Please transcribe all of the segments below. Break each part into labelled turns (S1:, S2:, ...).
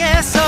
S1: pague essa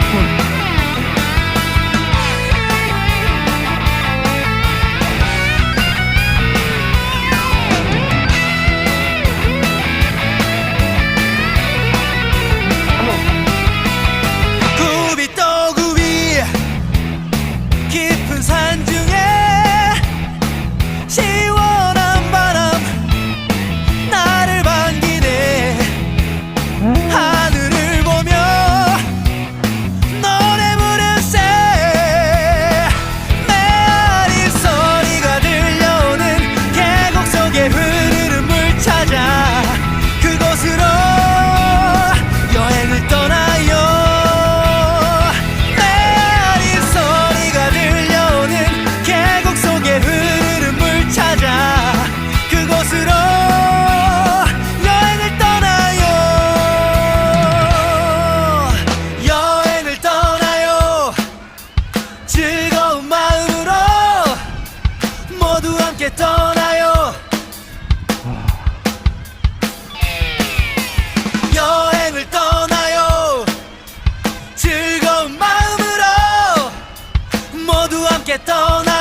S1: 不 떠나요. 여행을 떠나요. 즐거운 마음으로 모두 함께 떠나요.